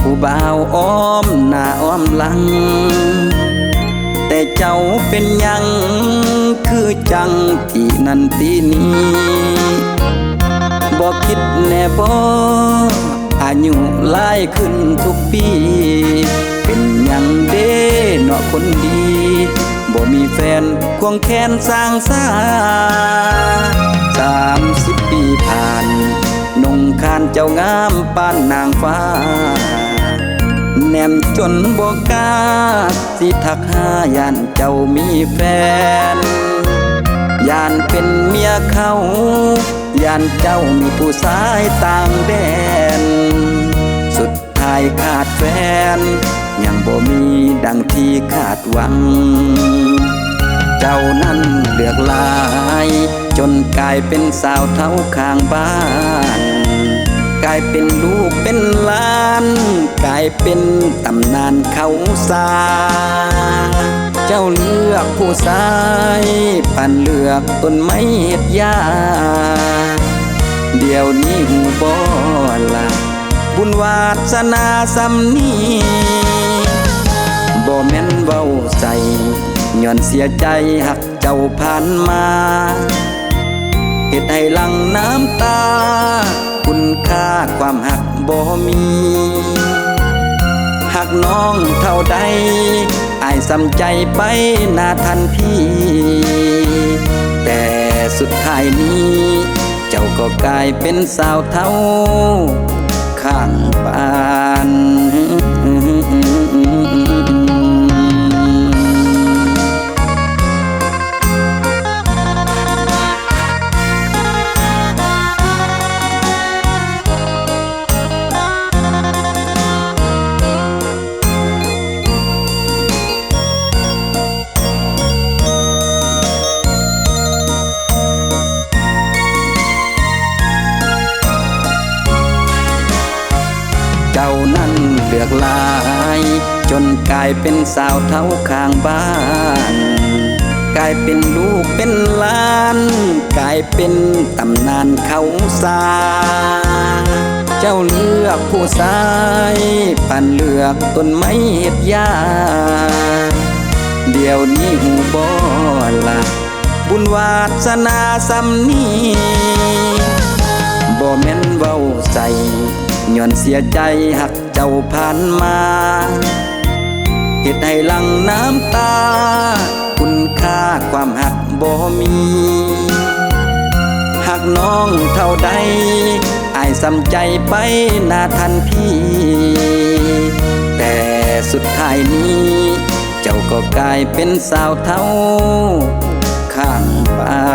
ผู้บ่าวอ้อมหน้าอ้อมหลัง แต่เจ้าเป็นยังคือจังที่นั่นที่นี้บอกคิดแน่บ่อายุหลายขึ้นทุกปี เป็นยังเด้เนาะคนดีบ่มีแฟนควงแขนสร้างสาสามสิบปีผ่าน นุ่งคานเจ้างามปานนางฟ้า แนมจนบกกาสิทักหาย่านเจ้ามีแฟน ย่านเป็นเมียเขา ย่านเจ้ามีผู้ชายต่างแดน สุดท้ายขาดแฟน ยังบ่มีดังที่คาดหวัง เจ้านั้นเลือกลา จนกลายเป็นสาวเท่าข้างบ้าน กลายเป็นลูกเป็นหลาน กลายเป็นตำนานเขาสา เจ้าเลือกผู้ชายปันเลือกต้นไม้เห็ดยาเดี๋ยวนี้หูบอละบุญวาสนาสำนีบ่แม่นเว้าใจย้อนเสียใจหักเจ้าผ่านมา ตุให้หลังน้ำตา คุณค่าความหักบ่มีหักน้องเท่าใดอายสำใจไปนาทันทีแต่สุดท้ายนี้ เจ้าก็กลายเป็นสาวเท่า ข้างบ้าน เลือกลาย จนกลายเป็นสาวเท่าข้างบ้าน กลายเป็นลูกเป็นหลาน กลายเป็นตำนานเขาสาเจ้าเลือกผู้ชายปันเลือกต้นไม้เห็ดยาเดี๋ยวนี้หูบอละบุญวาสนาสำนีบ่แม่นเว้าใส่ย้อนเสียใจหัก จ้าผ่านมาเหตุให้หลังน้ำตา คุณค่าความหักบ่มีหักน้องเท่าใดอายสำใจไปนาทันทีแต่สุดท้ายนี้ เจ้าก็กลายเป็นสาวเท่าข้างบ้าน